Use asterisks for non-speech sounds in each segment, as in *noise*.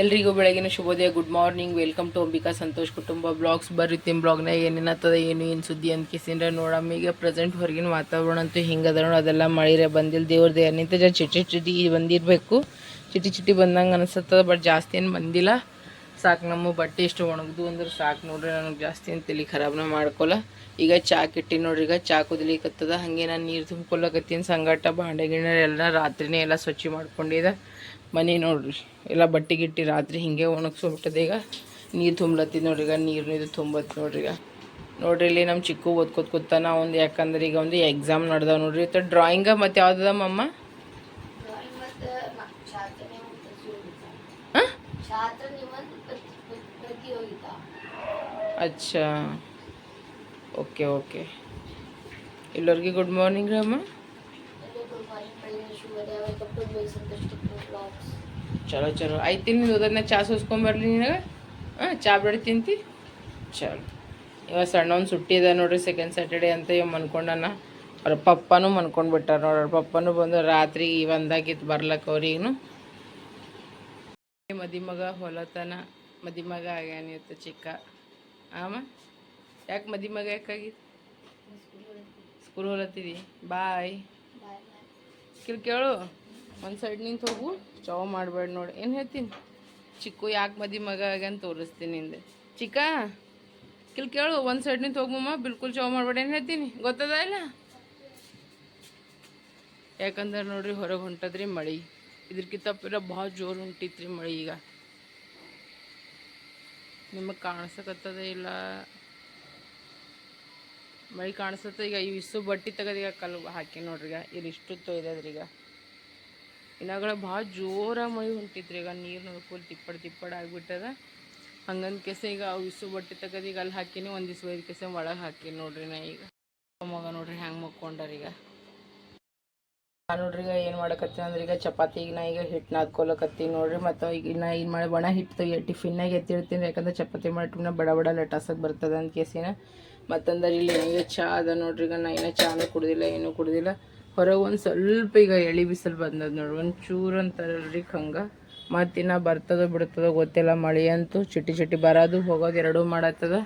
ಎಲ್ರಿಗೂ ಬೆಳಗಿನ ಶುಭೋದಯ, good morning, welcome to Ambika Santosh ಕುಟುಂಬ ಬ್ಲಾಗ್ಸ್. ಬರ್ರಿತ್ತಿನ ಬ್ಲಾಗ್ನಾಗ ಏನೇನತ್ತದ ಏನು ಏನು ಸುದ್ದಿ ಅಂತ ಕಿಸಿಂದ್ರೆ ನೋಡಮ್ಮ. ಈಗ ಪ್ರೆಸೆಂಟ್ ಹೊರಗಿನ ವಾತಾವರಣ ಅಂತೂ ಹಿಂಗದ ನೋಡಿ, ಅದೆಲ್ಲ ಮಳಿರೆ ಬಂದಿಲ್ಲ ದೇವ್ರ ದೇವ್ರ ನಿಂತ ಜರ ಚಿಟಿ ಚಿಟಿ ಬಂದಿರಬೇಕು. ಚಿಟಿ ಚಿಟಿ ಬಂದಂಗೆ ಅನಿಸ್ತದ ಬಟ್ ಜಾಸ್ತಿ ಏನು ಬಂದಿಲ್ಲ. ಸಾಕು ನಮ್ಮ ಬಟ್ಟೆ ಇಷ್ಟು ಒಣಗಿದು ಅಂದ್ರೆ ಸಾಕು ನೋಡ್ರಿ, ನನಗೆ ಜಾಸ್ತಿ ಅಂತ ತಲೆ ಖರಾಬ್ನ ಮಾಡ್ಕೊಲ್ಲ. ಈಗ ಚಾ ಕಿಟ್ಟಿ ನೋಡ್ರಿ, ಈಗ ಚಾ ಕುದಿಲಿಕತ್ತದ. ಹಾಗೆ ನಾನು ನೀರು ತುಂಬ್ಕೊಳಕತ್ತೀನಿ ಸಂಗಟ, ಬಾಂಡೆ ಗಿಂಡೆ ಎಲ್ಲ ರಾತ್ರಿನೇ ಎಲ್ಲ ಸ್ವಚ್ಛ ಮಾಡ್ಕೊಂಡಿದ್ದೆ ಮನೆ ನೋಡ್ರಿ. ಎಲ್ಲ ಬಟ್ಟೆ ಗಿಟ್ಟಿ ರಾತ್ರಿ ಹಿಂಗೆ ಒಣಗಿಸ್ಬಿಟ್ಟದೆ ಈಗ. ನೀರು ತುಂಬಲತ್ತಿ ನೋಡ್ರಿ ಈಗ ನೀರು ನೀರು ತುಂಬತ್ ನೋಡ್ರಿ ಈಗ. ನೋಡ್ರಿ ಇಲ್ಲಿ ನಮ್ಮ ಚಿಕ್ಕು ಓದ್ಕೋತ ಕೂತಾನ ಒಂದು ಯಾಕಂದ್ರೆ ಈಗ ಒಂದು ಎಕ್ಸಾಮ್ ನಡ್ದಾವ ನೋಡ್ರಿ. ಇತ್ತ ಡ್ರಾಯಿಂಗ ಮತ್ತು ಯಾವ್ದದ ಮಮ್ಮ ಅಚ್ಚಾ. Okay okay. ಎಲ್ಲರಿಗೂ ಗುಡ್ ಮಾರ್ನಿಂಗ್ ಅಮ್ಮ. ಚಲೋ ಚಲೋ. ಆಯ್ತು ನೀನು ಓದೋದನ್ನ ಚಾ ಸೋಸ್ಕೊಂಬರ್ಲಿ ನಿನಗೆ ಹಾಂ ಚಾ ಬಿಡಿ ತಿಂತಿ. ಚಲೋ. ಇವಾಗ ಸಣ್ಣ ಒಂದು ಸುಟ್ಟಿ ಇದೆ ನೋಡ್ರಿ ಸೆಕೆಂಡ್ ಸ್ಯಾಟರ್ಡೆ ಅಂತ ಇವ್ ಮನ್ಕೊಂಡನ. ಅವ್ರ ಪಪ್ಪನೂ ಮನ್ಕೊಂಡು ಬಿಟ್ಟಾರ ನೋಡ್ರಿ ಅವ್ರ ಪಪ್ಪನೂ ಬಂದು ರಾತ್ರಿ ಒಂದಾಗಿತ್ತು ಬರ್ಲಕ್ಕ ಅವ್ರಿಗೂ ಮದಿ ಮಗ ಹೊಲತನ ಮದಿಮಗ ಆಗ್ಯಾನ ಇವತ್ತು ಚಿಕ್ಕ. ಆಮ ಯಾಕೆ ಮದಿಮಗ ಯಾಕಾಗಿತ್ತು ಸ್ಕೂಲ್ ಹೊಲತ್ತಿದಿ ಬಾಯ್. ಕೇಳು. ಒಂದು ಸೈಡ್ ನಿಂತು ಹೋಗು ಚಾವ್ ಮಾಡಬೇಡ ನೋಡಿ. ಏನು ಹೇಳ್ತೀನಿ? ಚಿಕ್ಕು ಯಾಕೆ ಮದಿ ಮಗ ಆಗ್ಯಾನ ತೋರಿಸ್ತೀನಿ ಹಿಂದೆ ಚಿಕ್ಕ, ಕಿಲ್ ಕೇಳು, ಒಂದು ಸೈಡ್ ನಿಂತು ಹೋಗಮ್ಮ ಬಿಲ್ಕುಲ್ ಚೌ ಮಾಡಬೇಡ. ಏನು ಹೇಳ್ತೀನಿ? ಗೊತ್ತದ ಇಲ್ಲ? ಯಾಕಂದ್ರೆ ನೋಡ್ರಿ ಹೊರಗೆ ಹೊಂಟದ್ರಿ ಮಳೆ. ಇದ್ರಕ್ಕಿಂತ ಪಿರ ಭಾಳ ಜೋರು ಹೊಂಟಿತ್ರಿ ಮಳೆ ಈಗ. ನಿಮಗೆ ಕಾಣಿಸಕತ್ತದ ಇಲ್ಲ? ಮಳೆ ಕಾಣಿಸತ್ತ ಈಗ ಇವಿಷ್ಟು ಬಟ್ಟೆ ತೆಗೆದೀಗ ಕಲ್ಲು ಹಾಕಿ ನೋಡ್ರಿ ಈಗ ತೊಯ್ದದ್ರಿ ಈಗ ಇನ್ನಾಗಳ ಭಾಳ ಜೋರಾಗಿ ಮಳೆ ಹೊಂಟಿತ್ರಿ ಈಗ ನೀರು ನೋಡಿ ಫುಲ್ ತಿಪ್ಪಡ್ ತಿಪ್ಪಡ್ ಆಗಿಬಿಟ್ಟದ. ಹಂಗಂದ ಕೆಸ ಈಗ ಇಸು ಬಟ್ಟೆ ತೆಗೆದು ಈಗ ಅಲ್ಲಿ ಹಾಕಿನಿ, ಒಂದು ದಿವಸ ಒಯ್ದು ಕೆಸ ಒಳಗೆ ಹಾಕಿನಿ ನೋಡ್ರಿ ನಾ ಈಗ. ಮಗ ನೋಡ್ರಿ ಹೆಂಗೆ ಮಕ್ಕೊಂಡಾರ ಈಗ. ನೋಡ್ರಿ ಈಗ ಏನು ಮಾಡಕತ್ತೀನಿ ಅಂದ್ರೆ ಈಗ ಚಪಾತಿ ಈಗ ನಾ ಈಗ ಹಿಟ್ಟು ನಾದ್ಕೊಲಕತ್ತೀನಿ ನೋಡ್ರಿ ಮತ್ತು ಈಗ ನಾ ಏನು ಮಾಡಿ ಒಣ ಹಿಟ್ಟು ಟಿಫಿನ್ನಾಗ ಎತ್ತಿರ್ತೀನಿ ಯಾಕಂದ್ರೆ ಚಪಾತಿ ಮಾಡಿ ಬಡ ಬಡ ಲಟಾಸಕ್ಕೆ ಬರ್ತದೆ ಅಂತ ಕೇಸಿನ. ಮತ್ತಂದ್ರೆ ಇಲ್ಲಿ ಈಗ ಚಾ ಅದ ನೋಡ್ರಿ ಈಗ ನಾ ಏನೋ ಚಾನು ಕುಡ್ದಿಲ್ಲ, ಏನೂ ಕುಡ್ದಿಲ್ಲ. ಹೊರಗೆ ಒಂದು ಸ್ವಲ್ಪ ಈಗ ಎಳಿ ಬಿಸಿಲು ಬಂದದ ನೋಡಿ. ಒಂದು ಚೂರು ಅಂತಾರಲ್ರಿ ಹಂಗೆ ಮತ್ತಿನ್ನ ಬರ್ತದೋ ಬಿಡ್ತದೋ ಗೊತ್ತಿಲ್ಲ. ಮಳೆ ಅಂತೂ ಚಿಟಿ ಚಿಟಿ ಬರೋದು ಹೋಗೋದು ಎರಡೂ ಮಾಡತ್ತದ.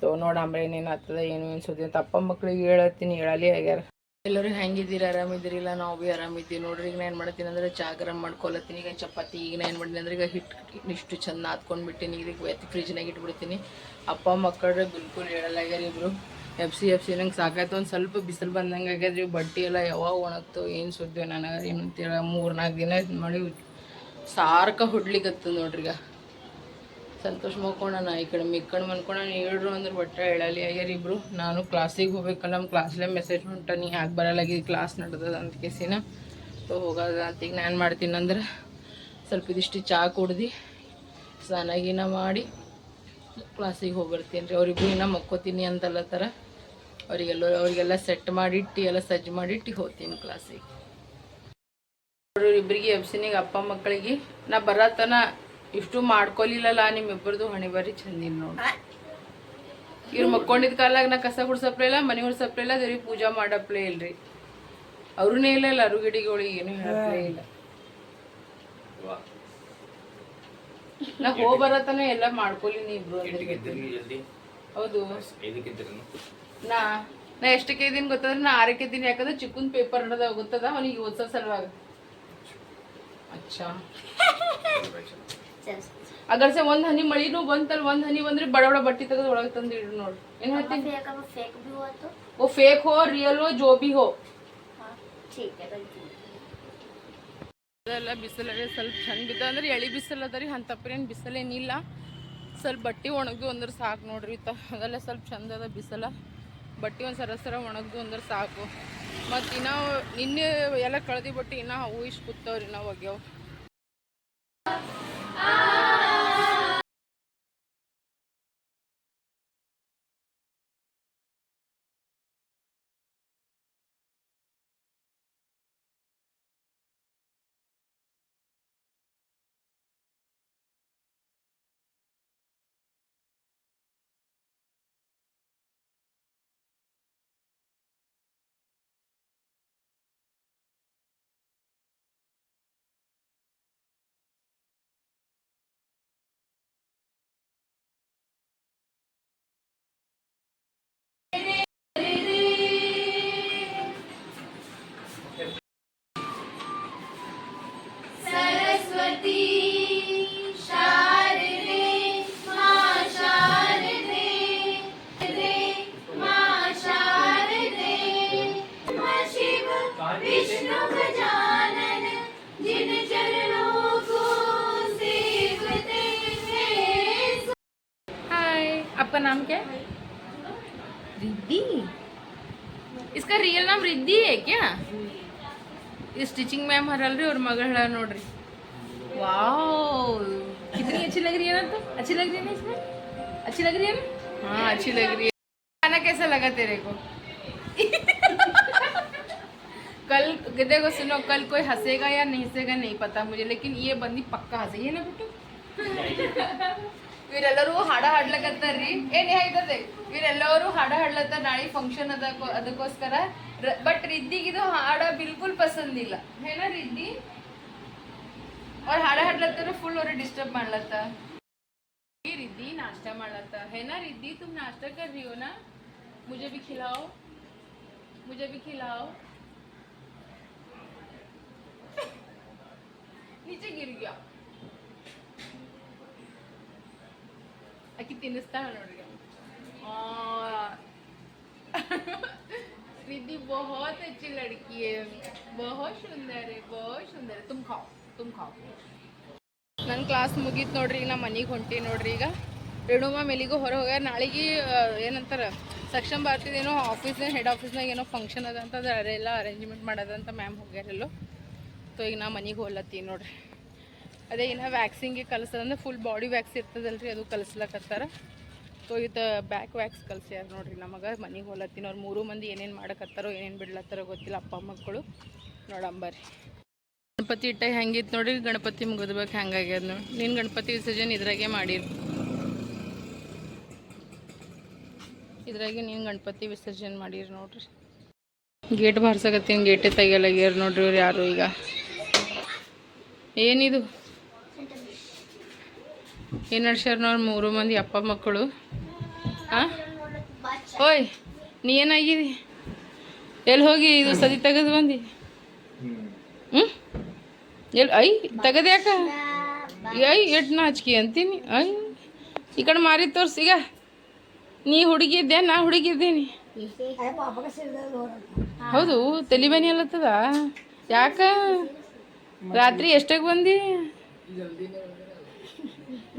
ತೋ ನೋಡಂಬ್ರೆ ಏನೇನು ಆಗ್ತದ, ಏನು ಏನು ತಪ್ಪ ಮಕ್ಳಿಗೆ ಹೇಳತ್ತೀನಿ, ಹೇಳಲಿ ಆಗ್ಯಾರ. ಎಲ್ಲರೂ ಹೆಂಗಿದ್ದೀರಿ? ಆರಾಮಿದ್ದೀರಿಲ್ಲ? ನಾವು ಭೀ ಆರಾಮಿದ್ದೀವಿ. ನೋಡ್ರಿ, ಈಗ ನಾನು ಮಾಡ್ತೀನಿ ಅಂದ್ರೆ ಚಾ ಮಾಡ್ಕೊಳತ್ತೀನಿ ಈಗ ಚಪಾತಿ, ಈಗ ನಾನು ಮಾಡಿದೆ ಅಂದ್ರೆ ಈಗ ಹಿಟ್ಟು ಇಷ್ಟು ಚೆಂದ ನಾದ್ಕೊಂಡು ಬಿಟ್ಟಿನಿ. ಈಗ ಫ್ರಿಜ್ನಾಗ ಇಟ್ಬಿಡ್ತೀನಿ. ಅಪ್ಪ ಮಕ್ಕಳ್ರೆ ಬಿಲ್ಕುಲ್ ಹೇಳಲಾಗ್ಯಾರ ಇಬ್ರು. ಎಫ್ ಸಿ ಎಫ್ ಸಿ ನಂಗೆ ಸಾಕಾಯ್ತು. ಒಂದು ಸ್ವಲ್ಪ ಬಿಸಿಲು ಬಂದಂಗೆ ಆಗ್ಯದ್ರಿ, ಬಟ್ಟೆ ಎಲ್ಲ ಯಾವಾಗ ಒಣಗ್ತು, ಏನು ಸುದ್ದಿ ನನಗೆ ಏನು ಅಂತೇಳ ಮೂರು ನಾಲ್ಕು ದಿನ ಮಳೆ ಸಾರ್ಕ ಹೊಡ್ಲಿಕತ್ತದ ನೋಡ್ರಿ ಈಗ ಸಂತೋಷ್ ಮಾಡ್ಕೊಂಡಣ ಈ ಕಡೆ ಮಿಕ್ಕಡೆ ಮನ್ಕೊಂಡ ಹೇಳ್ರು ಅಂದ್ರೆ ಬಟ್ಟೆ ಹೇಳಲಿ ಆಗ್ಯಾರ ಇಬ್ರು, ನಾನು ಕ್ಲಾಸಿಗೆ ಹೋಗ್ಬೇಕಲ್ಲ ನಮ್ಮ ಕ್ಲಾಸ್ಲೇ ಮೆಸೇಜ್ ಹೊಂಟ ನೀ ಯಾಕೆ ಬರಲಾಗಿದ್ದು ಕ್ಲಾಸ್ ನಡ್ದದ ಅಂತ ಕೇಸಿನ. ಸೊ ಹೋಗೋದ ಅಂತ ಈಗ ನಾನು ಮಾಡ್ತೀನಿ ಅಂದ್ರೆ ಸ್ವಲ್ಪ ಇದಿಷ್ಟು ಚಾ ಕುಡ್ದು ಸ್ನಾನಗಿನ ಮಾಡಿ ಕ್ಲಾಸಿಗೆ ಹೋಗ್ಬರ್ತೀನಿ ರೀ ಅವ್ರಿಗೂ ಇನ್ನೂ ಮಕ್ಕೋತೀನಿ ಅಂತಲ್ಲತ್ತಾರ ಅವರಿಗೆಲ್ಲ ಅವರಿಗೆಲ್ಲ ಸೆಟ್ ಮಾಡಿಟ್ಟು, ಎಲ್ಲ ಸಜ್ಜು ಮಾಡಿಟ್ಟು ಹೋಗ್ತೀನಿ ಕ್ಲಾಸಿಗೆ ಇಬ್ಬರಿಗೆ ಎಬ್ಸಿನಿಗೆ ಅಪ್ಪ ಮಕ್ಕಳಿಗೆ. ನಾ ಬರತನ ಇಷ್ಟು ಮಾಡ್ಕೊಲಿಲ್ಲಲ್ಲ, ನಿಮ್ಮಿಬ್ಬರದು ಹಣೆ ಬರೀ ಚಂದಿನ ನೋಡಿ. ಇವ್ರು ಮಕ್ಕೊಂಡಿದ್ದ ಕಾಲಾಗ ನಾ ಕಸ ಗುಡ್ಸಪ್ಲೇ ಇಲ್ಲ, ಮನೆ ಗುಡ್ಸಪ್ಲೇ ಇಲ್ಲ, ದೇವ್ರಿಗೆ ಪೂಜಾ ಮಾಡಪ್ಲೇ ಇಲ್ರಿ. ಅವ್ರನ್ನೇ ಇಲ್ಲ ಇಲ್ಲ ಅರುಗಿಡಿಗಳಿಗೆ ಏನು ಹೇಳಪ್ಲೇ ಇಲ್ಲ. ನಾ ಹೋಗಿ ಬರತನ ಎಲ್ಲ ಮಾಡ್ಕೊಳ್ಳಿ ನೀವು ಹೌದು. ನಾ ನಾ ಎಷ್ಟಕ್ಕೆ ಇದ್ದೀನಿ ಗೊತ್ತದ? ನಾ ಆರಕ್ಕೆ ಇದ್ದೀನಿ ಯಾಕಂದ್ರೆ ಚಿಕ್ಕನ್ ಪೇಪರ್ ನಡೆದ ಗೊತ್ತದ ಅವನಿಗೆ ಓದ್ಸೋ ಸಲುವಾಗ. ಅಚ್ಚಾ. ಅಗರ್ಸೆ ಒಂದ್ ಹನಿ ಮಳಿನೂ ಬಂತಲ್ ಒಂದ್ ಹನಿ ಬಂದ್ರೆ ಬಡ ಬಟ್ಟಿ ತೆಗೆದು ಒಳಗೆ ತಂದು ಇಡು ನೋಡಿ. ಏನ್ ಹೇಳ್ತೀನಿ ಓ ಫೇಕ್ ಹೋ ರಿಯಲ್ ಹೋ ಜೋ ಬಿ ಹೋ ಎಲ್ಲ ಬಿಸಿಲದೆ ಸ್ವಲ್ಪ ಚಂದ ಬಿದ್ದ ಅಂದ್ರೆ ಎಳಿ ಬಿಸಿಲು ಅದ ರೀ ಅಂತಪ್ರೇನು ಬಿಸಿಲೇನಿಲ್ಲ ಸ್ವಲ್ಪ ಬಟ್ಟೆ ಒಣಗ್ದು ಅಂದ್ರೆ ಸಾಕು ನೋಡ್ರಿ ತ ಅದೆಲ್ಲ ಸ್ವಲ್ಪ ಚಂದ ಅದ ಬಿಸಿಲ. ಬಟ್ಟೆ ಒಂದು ಸರ ಸರ ಒಣಗ್ದು ಅಂದ್ರೆ ಸಾಕು. ಮತ್ತು ಇನ್ನೂ ನಿನ್ನೆ ಎಲ್ಲ ಕಳೆದಿ ಬಟ್ಟೆ ಇನ್ನೂ ಹೂ ಇಷ್ಟು ಕೂತವ್ರಿ ನಾವು ಒಗ್ಯಾವ. नाम क्या है? रिद्धि। इसका रियल नाम रिद्धि है क्या? स्टिचिंग मैम हरल रही और मगल नोड्री वाओ। कितनी *laughs* अच्छी लग रही है ना तो? अच्छी लग रही है ना इसमें? अच्छी लग रही है ना? हाँ अच्छी लग रही है। खाना कैसा लगा तेरे को? *laughs* कल देखो सुनो कल कोई हंसेगा या नहीं हंसेगा नहीं पता मुझे लेकिन ये बंदी पक्का हंसे ये ना बिಟ್ಟು *laughs* ಇವರೆಲ್ಲರೂ ಹಾಡ ಹಾಡ್ಲಕತ್ತಾರ್ರಿ ಏನ್ ಹೇಳ್ತದೆ ಇವರೆಲ್ಲರೂ ಹಾಡ ಹಾಡ್ಲತ್ತಾರ ನಾಳೆ ಫಂಕ್ಷನ್ ಅದ ಅದಕ್ಕೋಸ್ಕರ ಬಟ್ ರಿದ್ದಿಗಿದು ಹಾಡ ಬಿಲ್ಕುಲ್ ಪಸಂದಿಲ್ಲ ಏನ ರಿದ್ದಿ ಅವ್ರು ಹಾಡ ಹಾಡ್ಲತ್ತಾರ ಫುಲ್ ಅವ್ರು ಡಿಸ್ಟರ್ಬ್ ಮಾಡ್ಲತ್ತ ये रिद्धि नाश्ता मारता है ना रिद्धि तुम नाश्ता कर रही हो ना मुझे भी खिलाओ मुझे भी खिलाओ *laughs* नीचे गिर गया ಅಕ್ಕಿ ತಿನ್ನಿಸ್ತಾಳ ನೋಡ್ರಿ ಆ, *laughs* रिद्धि बहुत अच्छी लड़की है बहुत सुंदर है बहुत सुंदर है तुम खाओ तुम खाओ ನನ್ನ ಕ್ಲಾಸ್ ಮುಗೀತು ನೋಡ್ರಿ ಈಗ ನಾ ಮನೆಗೆ ಹೊಂಟಿ ನೋಡ್ರಿ ಈಗ ರೇಣುಮ ಮೆಲಿಗೂ ಹೊರ ಹೋಗ್ಯಾರ ನಾಳೆಗೆ ಆ, ಏನಂತಾರ ಸಕ್ಷಮ್ ಬರ್ತಿದ್ದೇನೋ ಆಫೀಸ್ನಾಗ ಹೆಡ್ ಆಫೀಸ್ನಾಗ ಏನೋ ಫಂಕ್ಷನ್ ಅದ ಅಂತ ಅದೆಲ್ಲ ಅರೇಂಜ್ಮೆಂಟ್ ಮಾಡೋದಂತ ಮ್ಯಾಮ್ ಹೋಗ್ಯಾರಲ್ಲೋ ಸೊ ಈಗ ನಾ ಮನೆಗೆ ಹೋಗ್ಲತ್ತೀನಿ ನೋಡ್ರಿ ಅದೇ ಇನ್ನು ವ್ಯಾಕ್ಸಿಂಗ್ಗೆ ಕಲಿಸೋದಂದ್ರೆ ಫುಲ್ ಬಾಡಿ ವ್ಯಾಕ್ಸ್ ರೀ ಅದು ಕಲಿಸ್ಲಕತ್ತಾರ. ಸೊ ಇದು ಬ್ಯಾಕ್ ವ್ಯಾಕ್ಸ್ ಕಲಿಸ್ಯಾರ ನೋಡ್ರಿ ನಮಗೆ, ಮನೆಗೆ ಹೋಲತ್ತಿನ ಅವ್ರು ಮೂರು ಮಂದಿ ಏನೇನು ಮಾಡಕತ್ತಾರೋ, ಏನೇನು ಬಿಡ್ಲತ್ತಾರೋ ಗೊತ್ತಿಲ್ಲ ಅಪ್ಪ ಮಕ್ಕಳು ನೋಡಂಬರ್ರಿ ಗಣಪತಿ ಇಟ್ಟ ಹೆಂಗಿತ್ತು ನೋಡ್ರಿ, ಗಣಪತಿ ಮುಗಿದ್ಬೇಕು ಹೆಂಗಾಗ್ಯದ ನೋಡಿ. ನೀನು ಗಣಪತಿ ವಿಸರ್ಜನೆ ಇದ್ರಾಗೆ ಮಾಡಿರಿ. ಇದ್ರಾಗೆ ನೀನು ಗಣಪತಿ ವಿಸರ್ಜನ್ ಮಾಡಿರಿ ನೋಡ್ರಿ. ಗೇಟ್ ಬಾರ್ಸಕತ್ತೀನಿ ಗೇಟೇ ತೆಗಿಯಲಾಗ್ಯಾರ ನೋಡ್ರಿ ಇವ್ರು ಯಾರು ಈಗ. ಏನಿದು? ಏನು ನಡ್ಸ್ಯಾರ ಮೂರು ಮಂದಿ ಅಪ್ಪ ಮಕ್ಕಳು? ಹಾಂ ಓಯ್, ನೀ ಏನಾಗಿದಿ? ಎಲ್ಲಿ ಹೋಗಿ ಇದು ಸದಿ ತೆಗೆದು ಬಂದಿ? ಹ್ಞೂ ಎಲ್ಲಿ ಐ ತೆಗದ್ಯಾಕ ಐ ಎಟ್ ಹಚ್ಕಿ ಅಂತೀನಿ? ಐ, ಈ ಕಡೆ ಮಾರಿ ತೋರ್ಸಿಗ ನೀ ಹುಡುಗಿದ್ದೆ ನಾ ಹುಡುಗಿದ್ದೀನಿ ಹೌದು, ತಲೆ ತಲಿಬೇನಿ ಅಲ್ಲತ್ತದ ಯಾಕ? ರಾತ್ರಿ ಎಷ್ಟಾಗ ಬಂದಿ?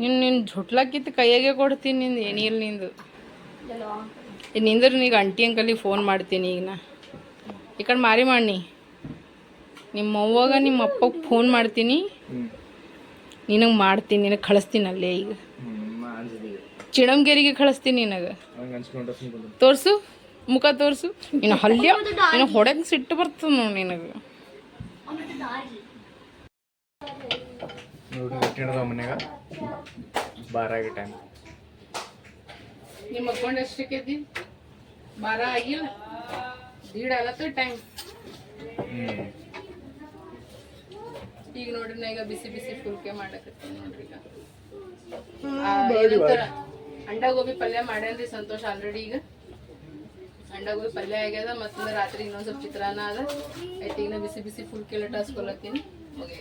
ನಿನ್ನ ನಿನ್ನ ಜುಟ್ಲಕ್ಕಿತ್ತು ಕೈಯಾಗೆ ಕೊಡ್ತೀನಿ ನಿಂದು ಏನಿಲ್ಲ ನಿಂದು. ನಿಂದ್ರೆ ನೀಗ ಅಂಟಿ ಅಂಕಲಿಗೆ ಫೋನ್ ಮಾಡ್ತೀನಿ ಈಗ ನಾ ಈ ಕಡೆ ಮಾರಿ ಮಾಡಿ ನಿಮ್ಮ ಅವ್ವಾಗ ನಿಮ್ಮ ಅಪ್ಪಗೆ ಫೋನ್ ಮಾಡ್ತೀನಿ. ನಿನಗೆ ಮಾಡ್ತೀನಿ, ನಿನಗೆ ಕಳಿಸ್ತೀನಿ ಅಲ್ಲೇ ಈಗ. ಚಿಡಂಗೇರಿಗೆ ಕಳಿಸ್ತೀನಿ ನಿನಗೆ. ತೋರ್ಸು, ಮುಖ ತೋರ್ಸು. ನೀನು ಹಲ್ಯ ನಿನ್ನ ಹೊಡೆಗೆ ಸಿಟ್ಟು ಬರ್ತದೆ ನೋಡಿ ನಿನಗೆ. ನೋಡಿ ಇಟ್ಟಿಡೋದು ಮನ್ಯಾಗ. ಬಾರಾಗಿ ಟೈಮ್ ನಿಮ್ಮ ಅಕೌಂಟ್ ಎಷ್ಟಕ್ಕೆ ಎದ್ದಿ ಬಾರ ಆಗಿಲ್ಲ? ದೀಡ್ ಆಗತ್ತ ಟೈಮ್ ಹ್ಞೂ ಈಗ ನೋಡ್ರಿ ನಾ ಈಗ ಬಿಸಿ ಬಿಸಿ ಫುಲ್ಕೆ ಮಾಡಕತ್ತೀನಿ ನೋಡ್ರಿ ಈಗ. ಅಂಡ ಗೋಬಿ ಪಲ್ಯ ಮಾಡ್ಯಾನ್ರಿ ಸಂತೋಷ ಆಲ್ರೆಡಿ ಈಗ. ಅಂಡ ಗೋಬಿ ಪಲ್ಯ ಆಗ್ಯದ ಮತ್ತಂದ್ರೆ ರಾತ್ರಿ ಇನ್ನೊಂದ್ ಸ್ವಲ್ಪ ಚಿತ್ರಾನ್ನ ಅದ. ಆಯ್ತು ಈಗ ನಾ ಬಿಸಿ ಬಿಸಿ ಫುಲ್ಕೆ ಲಟಾಸ್ಕೊಳತ್ತೀನಿ ಹೋಗಿ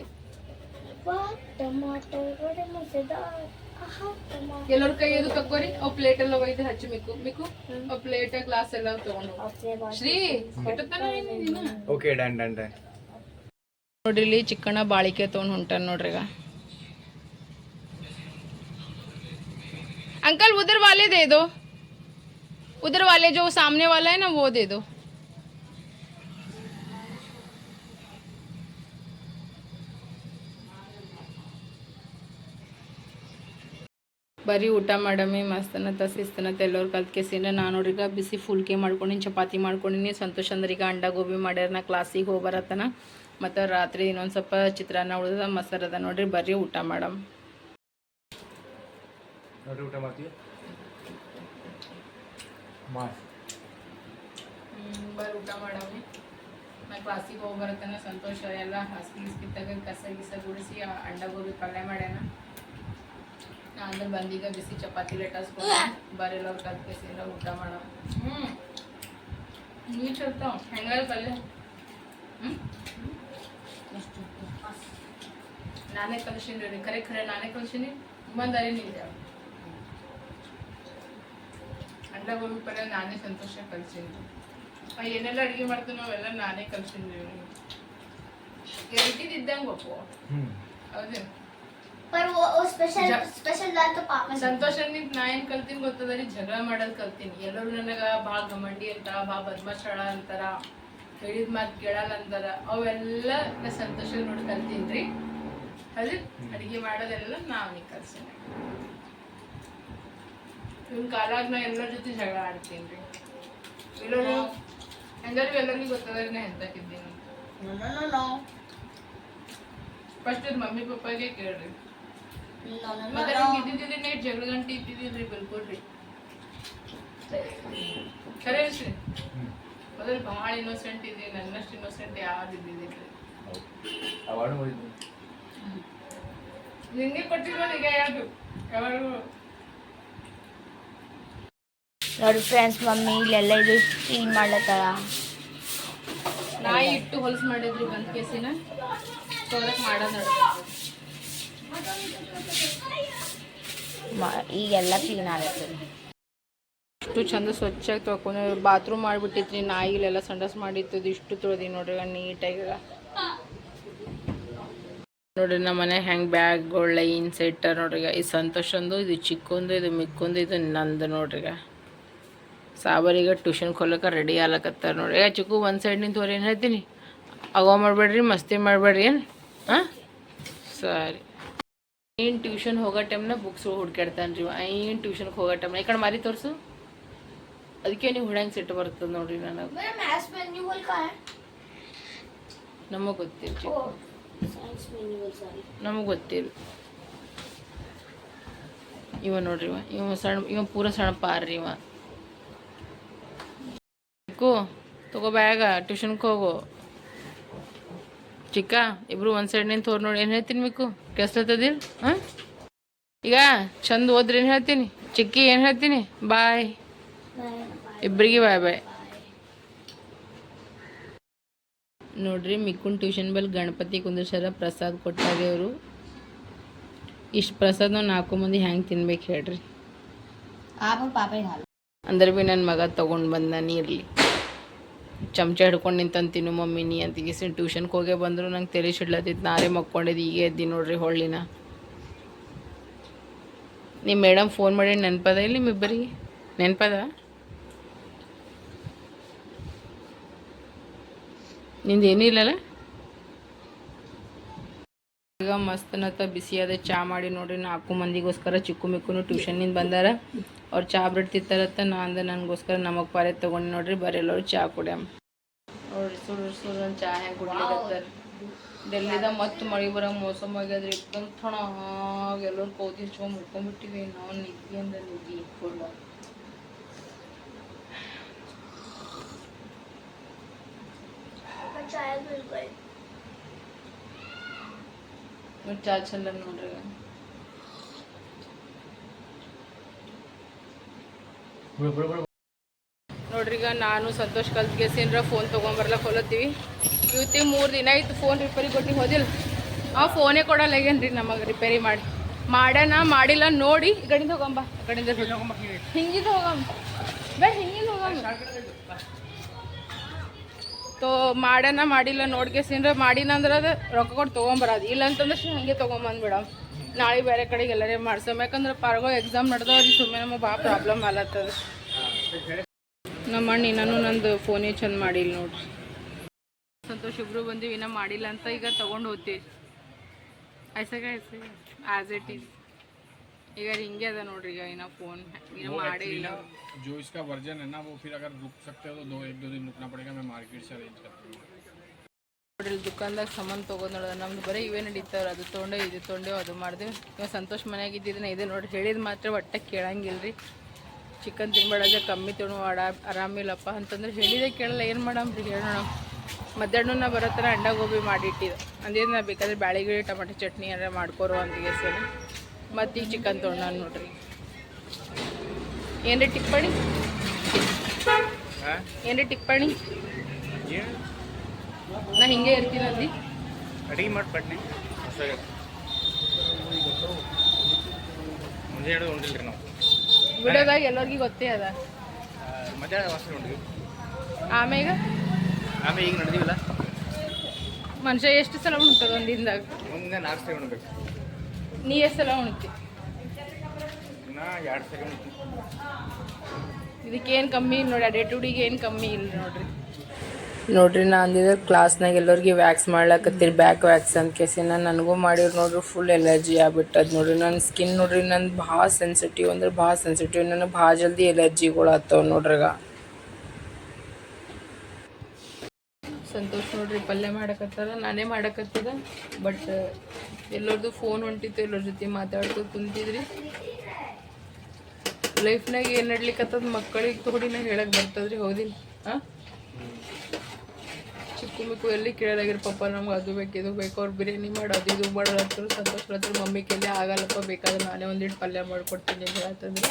ಎಲ್ಲರ ಕೈ ಇದು ತಕ್ಕೋರಿ ಅವ್ ಪ್ಲೇಟ್ ಎಲ್ಲ ಒಯ್ದು ಹಚ್ಚಿ ಮಿಕ್ಕು ಮಿಕ್ಕು ಅವ್ ಪ್ಲೇಟ್ ಗ್ಲಾಸ್ ಎಲ್ಲ ತಗೊಂಡು ಹೋಗು. ಅಪ್ಲೆ ಬಾಯ್ Shri ಕೆಟ್ಟತನ ಏನಿದಿನ okay done done done ನೋಡ್ರಿ ಇಲ್ಲಿ ಚಿಕ್ಕಣ್ಣ ಬಾಳಿಕೆ ತೊಗೊಂಡು ಹೊಂಟಾನ ನೋಡ್ರಿ ಈಗ अंकल उधर वाले दे दो उधर वाले जो सामने वाला है ना वो दे दो ಬರೀ ಊಟ ಮಾಡಮಿ ಮಸ್ತನತ ತೆಲ್ಲೋರ್ ಎಲ್ಲರೂ ಕಲ್ತ್ಕೆಸಿಂದ ನಾನು ನೋಡ್ರಿಗ ಬಿಸಿ ಫುಲ್ಕೆ ಮಾಡ್ಕೊಂಡಿನಿ ಚಪಾತಿ ಮಾಡ್ಕೊಂಡಿನಿ ಸಂತೋಷ್ ಅಂದ್ರೀಗ ಅಂಡ ಗೋಬಿ ಮಾಡ್ಯಾರ ನಾ ಕ್ಲಾಸಿಗೆ ಹೋಗಿ ಬರತ್ತನ ಮತ್ತು ರಾತ್ರಿ ಇನ್ನೊಂದು ಸ್ವಲ್ಪ ಚಿತ್ರಾನ್ನ ಉಳ್ದದ ಅದ ನೋಡ್ರಿ ಬರ್ರಿ ಊಟ ಮಾಡಮ್. ನೋಡ್ರಿ ಊಟ ಮಾಡ್ತೀವಿ. ಮಾಡಿ. ಬರ್ರಿ ಊಟ ಮಾಡಮ್ಮಿ. ನಾ ಕ್ಲಾಸಿಗೆ ಹೋಗಿ ಬರತ್ತನ ಸಂತೋಷ ಎಲ್ಲ ಹಸಿ ತೆಗೆದು ಕಸ ಗಿಸ ಗುಡಿಸಿ ಅಂಡ ಗೋಬಿ ಪಲ್ಯ ಮಾಡ್ಯಾನ. ಅಂದ್ರೆ ಬಂದೀಗ ಬಿಸಿ ಚಪಾತಿ ಲೆಟಾಸ್ಕೊಂಡು ಬರೆಲ್ಲ ಎಲ್ಲ ಊಟ ಮಾಡಮ್. ಹ್ಞೂ ನೀ ಚಲ್ತಾವ ಹೆಂಗಾರ ಪಲ್ಯ? ಹ್ಞೂ ನಾನೇ ಕಲ್ಸಿನಿ ರೀ ಖರೆ ಖರೆ ನಾನೇ ಕಲ್ಸಿನಿ. ಬಂದರೆ ನಿಂದೆ ಅಂಡ ಗೋಬಿ ಪಲ್ಯ ನಾನೇ ಸಂತೋಷ ಕಲಿಸಿನಿ. ಏನೆಲ್ಲ ಅಡುಗೆ ಮಾಡ್ತೀನೋ ಅವೆಲ್ಲ ನಾನೇ ಕಲ್ಸಿನಿ ರೀ ಇದ್ದಂಗೆ ಒಪ್ಪು ಹೌದು. ಸಂತೋಷನ್ ನಿಂತ ನಾ ಏನ್ ಕಲ್ತೀನಿ ಗೊತ್ತದರಿ ಜಗಳ ಮಾಡೋದ್ ಕಲ್ತೀನಿ ಎಲ್ಲರು ನನಗ ಬಾ ಗಮಂಡಿ ಅಂತ ಬಾ ಬದ್ಮಶಳ ಅಂತಾರ ಹೇಳಿದ ಮಾತು ಕೇಳಲ್ಲ ಅಂತಾರ ಅವೆಲ್ಲ ನಾ ಸಂತೋಷ ನೋಡಿ ಕಲ್ತೀನಿ ರೀ ಅದೇ ಅಡಿಗೆ ಮಾಡೋದೆಲ್ಲ ನಾ ಅವನಿಗೆ ಕಲ್ಸೇನೆ ಇವ್ನ ಕಾಲಾಗ ನಾ ಎಲ್ಲರ ಜೊತೆ ಜಗಳ ಆಡ್ತೀನಿ ರೀ. ಎಲ್ಲರೂ ಎಲ್ಲರಿಗೂ ಎಲ್ಲರಿಗೂ ಗೊತ್ತದ ನಾ ಎಂತಕ್ಕಿದ್ದೀನಿ ಫಸ್ಟ್ ಇದು ಮಮ್ಮಿ ಪಪ್ಪಾಗೆ ಕೇಳ್ರಿ. ಮತ್ತೆ ನಂಗೆ ಇದ್ದಿದ್ದಿಲ್ಲ ನೈಟ್ ಜಗಳ ಗಂಟೆ ಇದ್ದಿದ್ದಿಲ್ರಿ ರೀ ಖರೆ ಅನ್ಸ್ರಿ ಮೊದಲು ಭಾಳ ಇನ್ನೋಸೆಂಟ್ ಇದೆ ನನ್ನಷ್ಟು ಇನ್ನೋಸೆಂಟ್ ಯಾವ್ದು ಇದ್ದಿದ್ದಿಲ್ರಿ ನಿಂಗೆ ಕೊಟ್ಟಿರೋ ಈಗ ಯಾವುದು ಯಾವಾಗೂ ನೋಡಿ ಫ್ರೆಂಡ್ಸ್ ಮಮ್ಮಿ ಇಲ್ಲೆಲ್ಲ ಇದು. ಕ್ಲೀನ್ ಮಾಡ್ಲತ್ತಾರ? ನಾಯಿ ಇಟ್ಟು ಹೊಲಸು ಮಾಡಿದ್ರಿ ಬಂದ್ ಕೇಸಿನ. ತೋರಕ್ ಮಾಡೋದು ಈಗೆಲ್ಲ ಕ್ಲೀನ್ ಆಗತ್ತೆ. ಇಷ್ಟು ಚಂದ ಸ್ವಚ್ಛಾಗಿ ತೊಳ್ಕೊಂಡು ಬಾತ್ರೂಮ್ ಮಾಡಿಬಿಟ್ಟಿದ್ರಿ ನಾಯಿಲೆಲ್ಲ ಸಂಡಸ್ ಮಾಡಿತ್ತು ಇಷ್ಟು ತೊಳ್ದಿ ನೋಡ್ರಿ ನೀಟಾಗಿ. ನೋಡ್ರಿ ನಮ್ಮ ಮನೆ ಹೆಂಗೆ ಬ್ಯಾಗ್ಗಳು ಲೈನ್ ಸೆಟ್ ನೋಡ್ರಿ ಈಗ. ಇದು ಸಂತೋಷಂದು ಇದು ಚಿಕ್ಕೊಂದು ಇದು ಮಿಕ್ಕೊಂದು ಇದು ನಂದು ನೋಡ್ರಿ ಈಗ. ಸಾಬರಿಗೆ ಟ್ಯೂಷನ್ ಕೊಲ್ಲಕ್ಕೆ ರೆಡಿ ಆಗ್ಲಕತ್ತಾರ ನೋಡ್ರಿ. ಈಗ ಚಿಕ್ಕು ಒಂದು ಸೈಡ್ ನಿಂತು ಏನು ಹೇಳ್ತೀನಿ? ಆಗೋ ಮಾಡಬೇಡ್ರಿ ಮಸ್ತಿ ಮಾಡಬೇಡ್ರಿ ಏನು? ಹಾಂ ಸರಿ. ಏನು ಟ್ಯೂಷನ್ ಹೋಗೋ ಟೈಮ್ನ ಬುಕ್ಸ್ ಹುಡ್ಕಾಡ್ತಾನೆ ರೀ ಏನು ಟ್ಯೂಷನ್ಗೆ ಹೋಗೋ ಟೈಮ್ನ ಈ ಕಡೆ ಮಾರಿ ತೋರಿಸು. ಅದಕ್ಕೆ ನೀವು ಹುಡಂಗೆ ಸಿಟ್ಟು ಬರ್ತದೆ ನೋಡ್ರಿ ನನಗೆ. ನಮಗೆ ಗೊತ್ತಿಲ್ಲ ನಮಗೆ ಗೊತ್ತಿಲ್ಲ. ಇವ ನೋಡ್ರಿ ಇವ. ಇವ ಸಣ್ಣ ಇವ ಪೂರ ಸಣ್ಣ ಪಾರ್ರಿ ರೀ ಚಿಕ್ಕು ತಗೋ ಬ್ಯಾಗ ಟ್ಯೂಷನ್ಗೆ ಹೋಗು. ಚಿಕ್ಕ ಇಬ್ರು ಒಂದು ಸೈಡ್ ನಿಂತು ತೋರ್ ನೋಡಿ. ಏನು ಹೇಳ್ತೀನಿ ಬೇಕು ಕೆಲ್ಸತ್ತದಿಲ್ಲ ಹಾಂ? ಈಗ ಚಂದ ಓದ್ರಿ ಏನು ಹೇಳ್ತೀನಿ? ಚಿಕ್ಕಿ ಏನ್ ಹೇಳ್ತೀನಿ? ಬಾಯ್. ಇಬ್ಬರಿಗೆ ಬಾಯ್ ಬಾಯ್. ನೋಡ್ರಿ ಮಿಕ್ಕುನ್ ಟ್ಯೂಷನ್ ಬಲ್ ಗಣಪತಿ ಕುಂದ್ರಸರ ಪ್ರಸಾದ ಕೊಟ್ಟಾಗೆ ಅವರು. ಇಷ್ಟು ಪ್ರಸಾದ ನಾವು ನಾಲ್ಕು ಮಂದಿ ಹೆಂಗೆ ತಿನ್ಬೇಕು ಹೇಳ್ರಿ. ಅಂದ್ರೆ ಭೀ ನನ್ನ ಮಗ ತೊಗೊಂಡು ಬಂದಾನೆ ಇರ್ಲಿ. ಚಮಚ ಹಿಡ್ಕೊಂಡು ನಿಂತಂತ ತಿನ್ನು ಮಮ್ಮಿ, ನೀ ಅಂತ ಗೀಸಿ ಟ್ಯೂಷನ್ಗೆ ಹೋಗೇ ಬಂದರು ನಂಗೆ ತಲೆ ಸಿಡ್ಲತ್ತಿತ್ತು ನಾರೇ ಮಕ್ಕೊಂಡಿದ್ದು ಈಗ ಎದ್ದಿ ನೋಡ್ರಿ ಹೊಳ್ಳಿನ. ನಿಮ್ಮ ಮೇಡಮ್ ಫೋನ್ ಮಾಡಿ ನೆನಪದ ಇಲ್ಲಿ ನಿಮ್ಮಿಬ್ಬರಿಗೆ? ನೆನಪದ? ನಿಂದು ಏನೂ ಇಲ್ಲಲ್ಲ ಈಗ ಮಸ್ತನತ್ತ ಬಿಸಿಯಾದ ಚಾ ಮಾಡಿ ನೋಡ್ರಿ ನಾಲ್ಕು ಮಂದಿಗೋಸ್ಕರ ಚಿಕ್ಕು ಮಿಕ್ಕುನು ಟ್ಯೂಷನ್ನಿಂದ ಬಂದಾರ. ಅವ್ರು ಚಹಾ ಬ್ರೆಡ್ ತಿಂತಾರತ್ತ ನಾ ಅಂದೆ ನನಗೋಸ್ಕರ ನಮಗೆ ಪಾಲೆ ತೊಗೊಂಡು ನೋಡ್ರಿ ಬರೆಯಲ್ಲವ್ರು ಚಹಾ ಕುಡಿಯಮ್ಮ ಅವ್ರು ಸುರು ಸುರು ಚಹಾ ಹೆಂಗೆ ಕುಡಿಯಕತ್ತಾರೆ ಡೆಲ್ಲಿದಾಗ ಮತ್ತೆ ಮಳೆ ಬರೋಂಗೆ ಮೋಸಮ್ ಆಗ್ಯಾದ್ರಿ ಇಕ್ಕಂಗೆ ಥಣ ಎಲ್ಲರೂ ಕೋತಿ ಚೋ ಮುಟ್ಕೊಂಡ್ಬಿಟ್ಟಿವಿ ನಾವು ನಿದ್ದೆ ಅಂದ್ರೆ ನಿದ್ದೆ ಚಾಯ್ ಚಾಚಲ್ಲ ನೋಡ್ರಿ. ಈಗ. ನೋಡ್ರಿ, ಈಗ ನಾನು ಸಂತೋಷ್ ಕಲ್ತ್ಗೆಸಿನ್ರ ಫೋನ್ ತೊಗೊಂಬರ್ಲಕ್ಕೆ ಹೊಲತ್ತೀವಿ ಇವತ್ತಿ ಮೂರು ದಿನ ಆಯ್ತು ಫೋನ್ ರಿಪೇರಿ ಕೊಟ್ಟಿ ಹೋದಿಲ್ಲ. ಆ ಫೋನೇ ಕೊಡಲ್ಲ ರೀ ನಮಗೆ ರಿಪೇರಿ ಮಾಡಿ. ಮಾಡ್ಯಾನ ಮಾಡಿಲ್ಲ ನೋಡಿ ಕಡೆಯಿಂದ ಹೋಗಂಬ. ಆ ಕಡೆಯಿಂದ ಹಿಂಗಿಂದ ಹೋಗಂಬ. ಬೇ, ಹಿಂಗಿಂದ ಹೋಗಂಬ. ತೋ ಮಾಡ್ಯಾನ ಮಾಡಿಲ್ಲ ನೋಡ್ಗೆಸಿನ್ರ ಮಾಡಿನ ಅಂದ್ರೆ ಅದು ರೊಕ್ಕ ಕೊಟ್ಟು ತೊಗೊಂಬರೋದು. ಇಲ್ಲ ಅಂತಂದ್ರೆ ಹಂಗೆ ಹಂಗೆ ತೊಗೊಂಬಂದ್ಬಿಡ ನಾಳೆ ಬೇರೆ ಕಡೆಗೆ ಎಲ್ಲರೇ ಮಾಡ್ಸಮ್ ಯಾಕಂದ್ರೆ ಪಾರ್ಗೋ ಎಕ್ಸಾಮ್ ನಡೆದವ್ರಿ ಸುಮ್ಮನೆ ನಮಗೆ ಭಾಳ ಪ್ರಾಬ್ಲಮ್ ಆಲತ್ತದ ನಮ್ಮ ಅಣ್ಣ ಇನ್ನೂ ನಂದು ಫೋನೇ ಚಂದ ಮಾಡಿಲ್ಲ ನೋಡ್ರಿ ಸಂತೋಷ್ ಇಬ್ರು ಬಂದೀವಿ ಇನ್ನೂ ಮಾಡಿಲ್ಲ ಅಂತ ಈಗ ತೊಗೊಂಡು ಹೋಗ್ತೀವಿ ಐಸಾಗ ಐಸಾಗ ಆಸ್ ಇಟ್ ಈಸ್ ಈಗ ಹಿಂಗೆ ಅದ ನೋಡ್ರಿ ಈಗ ಇನ್ನ ಫೋನ್ ಇನ್ನೂ ಮಾಡೇ ಇಲ್ಲ जो इसका वर्जन है ना वो फिर अगर रुक सकते हो तो दो एक दो दिन रुकना पड़ेगा मैं मार्केट से अरेंज करता हूँ ದುಖಾನ್ದಾಗ ದುಕಾನ್ದಾಗ ಸಾಮಾನು ತೊಗೊಂಡು ನೋಡೋದು ನಮ್ದು ಬರೀ ಇವೇ ನಡೀತಾವ್ರ. ಅದು ತೊಗೊಂಡೆ ಇದು ತೊಗೊಂಡೆ ಅದು ಮಾಡಿದೆ. ನೀವು ಸಂತೋಷ ಮನ್ಯಾಗ ಇದ್ದಿದ್ದನ್ನ ಇದೆ ನೋಡಿ ಹೇಳಿದ ಮಾತ್ರ ಒಟ್ಟೆ ಕೇಳಂಗಿಲ್ಲ ರೀ ಚಿಕನ್ ತಿನ್ಬೇಡ ಕಮ್ಮಿ ತಿನ್ನು ಆಡ ಆರಾಮಿಲ್ಲಪ್ಪ ಅಂತಂದ್ರೆ ಹೇಳಿದೆ ಕೇಳಲ್ಲ. ಏನು ಮಾಡಮ್ರಿ ಹೇಳೋಣ. ಮಧ್ಯಾಹ್ನ ನಾ ಬರೋ ಥರ ಅಂಡ ಗೋಬಿ ಮಾಡಿಟ್ಟಿದ್ದು ಅಂದಿದ್ದು ನಾ ಬೇಕಾದ್ರೆ ಬ್ಯಾಳಿಗಿಳಿ ಟೊಮೆಟೊ ಚಟ್ನಿ ಏನಾರ ಮಾಡ್ಕೊರು ಅಂತ ಗೆಸೇನೆ ಮತ್ತು ಈಗ ಚಿಕನ್ ತೊಗೊಂಡ ನೋಡ್ರಿ ನೋಡ್ರಿ. ಏನ್ರಿ ಟಿಪ್ಪಣಿ? ಏನ್ರಿ ಟಿಪ್ಪಣಿ? ನಾ ಹಿಂಗೆ ಇರ್ತೀನಿ ಅಲ್ಲಿ. ಅಡಿಗೆ ಮಾಡಿಬಿಟ್ನಿ ಮುಂದೆ ಹೇಳೋದು ಉಂಡಿಲ್ರಿ ನಾವು. ವಿಡಿಯೋದಾಗ ಎಲ್ಲರಿಗೂ ಗೊತ್ತೇ ಅದ. ಮಧ್ಯಾಹ್ನ ವಾಸನೆ ಉಂಡ್ವಿ ಆಮೇಗ ಆಮೇಲೆ ಈಗ ನಡೆದಿವಲ್ಲ ಮನುಷ್ಯ ಎಷ್ಟು ಸಲ ಉಣ್ತದ ಒಂದು ದಿನದಾಗ? ಮುಂದೆ ನಾಲ್ಕು ಸರಿ ಉಣ್ಬೇಕು. ನೀ ಎಷ್ಟು ಸಲ ಉಣ್ತಿ? ನಾ ಎರಡು ಸೆಕೆಂಡ್ ಇದಕ್ಕೇನು ಕಮ್ಮಿ ಇಲ್ಲ ನೋಡಿ ಡೇ ಟು ಡಿಗೆ ಏನು ಕಮ್ಮಿ ಇಲ್ಲ ನೋಡ್ರಿ. ನೋಡ್ರಿ ನಾ ಅಂದಿದ್ರೆ ಕ್ಲಾಸ್ನಾಗ ಎಲ್ಲರಿಗೆ ವ್ಯಾಕ್ಸ್ ಮಾಡ್ಲಕತ್ತೀರಿ ಬ್ಯಾಕ್ ವ್ಯಾಕ್ಸ್ ಅಂತ ಕೇಸಿನ ನನಗೂ ಮಾಡಿರು ನೋಡ್ರಿ ಫುಲ್ ಎಲರ್ಜಿ ಆಗ್ಬಿಟ್ಟದ ನೋಡ್ರಿ. ನನ್ನ ಸ್ಕಿನ್ ನೋಡ್ರಿ, ನಂದು ಭಾಳ ಸೆನ್ಸಿಟಿವ್ ಅಂದ್ರೆ ಭಾಳ ಸೆನ್ಸಿಟಿವ್ ನನಗೆ ಭಾಳ ಜಲ್ದಿ ಎಲರ್ಜಿಗಳು ಆಗ್ತಾವ ನೋಡ್ರಿಗ ಸಂತೋಷ್ ನೋಡ್ರಿ, ಪಲ್ಯ ಮಾಡಕತ್ತಾರ, ನಾನೇ ಮಾಡಕತ್ತದ. ಬಟ್ ಎಲ್ಲರದು ಫೋನ್ ಹೊಂಟಿತ್ತು, ಎಲ್ಲರ ಜೊತೆ ಮಾತಾಡ್ತು ಕುಂತಿದ್ರಿ. ಲೈಫ್ನಾಗ ಏನು ನಡ್ಲಿಕ್ಕತ್ತದ ಮಕ್ಕಳಿಗೆ ನಾ ಹೇಳಕ್ ಬರ್ತದ್ರಿ ಹೌದಿಲ್ಲ ಹಾಂ ಚಿಕ್ಕು ಮಿಕ್ಕು ಎಲ್ಲಿ ಕೇಳಲಾಗಿರ ಪಪ್ಪ ನಮ್ಗೆ ಅದು ಬೇಕು, ಇದು ಬೇಕು, ಅವ್ರು ಬಿರಿಯಾನಿ ಮಾಡಿ ಅದು ಇದು ಮಾಡೋದು ಸಂತೋಷ ಹತ್ರ ಮಮ್ಮಿ ಕೈಲಿ ಆಗಲ್ಲಪ್ಪ ಬೇಕಾದ್ರೆ ನಾನೇ ಒಂದಿಟ್ಟು ಪಲ್ಯ ಮಾಡ್ಕೊಡ್ತೀನಿ ಅಂತ ಹೇಳ್ತಂದ್ರೆ.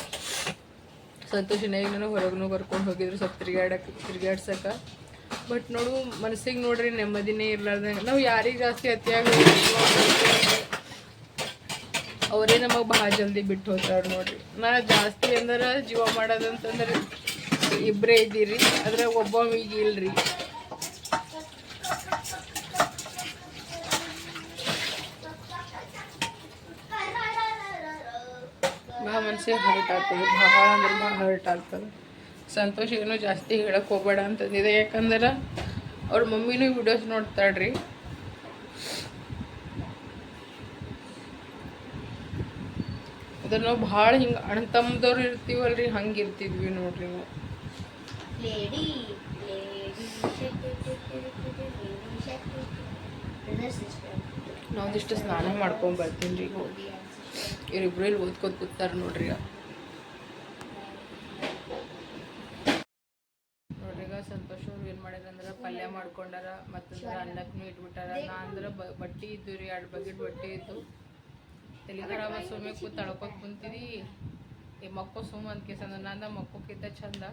ಸಂತೋಷನ ಈಗ ಹೊರಗೂ ಕರ್ಕೊಂಡು ಹೋಗಿದ್ರು, ಸ್ವಲ್ಪ ತಿರ್ಗಾಡಕ್ಕೆ ತಿರ್ಗಾಡ್ಸಕ್ಕ ಬಟ್ ನೋಡು, ಮನಸ್ಸಿಗೆ ನೋಡ್ರಿ, ನೆಮ್ಮದಿನೇ ಇರ್ಲಾರ್ದಂಗೆ ನಾವು ಯಾರಿಗೆ ಜಾಸ್ತಿ ಅತಿಯಾಗಿ ಅವರೇ ನಮಗೆ ಭಾಳ ಜಲ್ದಿ ಬಿಟ್ಟು ಹೋಗ್ತಾರೆ ನೋಡ್ರಿ. ನಾ ಜಾಸ್ತಿ ಅಂದ್ರೆ, ಜೀವ ಮಾಡೋದಂತಂದ್ರೆ ಇಬ್ಬರೇ ಇದ್ದೀರಿ ಅದ್ರಾಗ ಒಬ್ಬ ಈಗ ಇಲ್ರಿ. ಭಾಳ ಮನ್ಸಿಗೆ ಹರ್ಟ್ ಆಗ್ತದೆ ಭಾಳ ಅಂದ್ರೆ ಭಾಳ ಹರ್ಟ್ ಆಗ್ತದೆ ಸಂತೋಷ ಏನೂ ಜಾಸ್ತಿ ಹೇಳಕ್ಕೆ ಹೋಗ್ಬೇಡ ಅಂತಂದಿದೆ ಯಾಕಂದ್ರೆ ಅವ್ರ ಮಮ್ಮಿನೂ ವಿಡಿಯೋಸ್ ನೋಡ್ತಾಳ್ರಿ ಅದನ್ನ ನಾವು ಭಾಳ ಹಿಂಗೆ ಅಣ್ಣ ತಮ್ಮದವ್ರು ಇರ್ತೀವಲ್ರಿ ಹಂಗೆ ಇರ್ತಿದ್ವಿ ನೋಡ್ರಿ ನಾವು. ನಾವೊಂದಿಷ್ಟು ಸ್ನಾನ ಮಾಡ್ಕೊಂಡ್ ಬರ್ತೀನಿ ರೀ ಹೋಗಿ ಇವ್ರಿಬ್ರು ಇಲ್ಲಿ ಓದ್ಕೊತ ಕೂತಾರೆ ನೋಡ್ರಿ. ನೋಡ್ರಿಗ ಸಂತೋಷ ಅವ್ರು ಏನು ಮಾಡ್ಯಾರಂದ್ರೆ ಪಲ್ಯ ಮಾಡ್ಕೊಂಡಾರ ಮತ್ತಂದ್ರೆ ಅನ್ನಕ್ಕೂ ಇಟ್ಬಿಟ್ಟಾರ. ನಾ ಅಂದ್ರೆ ಬ ಬಟ್ಟೆ ಇದ್ದು ರೀ ಎರಡು ಬಕೆಟ್ ಬಟ್ಟೆ ಇದ್ದು. ತಲೆ ಖರಾಬ ಸುಮ್ಮನೆ ಕೂತ್ ತಳ್ಕೊತ ಕುಂತಿದಿ. ಈ ಮಕ್ಕೋ ಸುಮ್ಮ ಅಂತ ಕೇಸಂದ ನಂದ ಮಕ್ಕೋಕ್ಕಿಂತ ಚಂದ.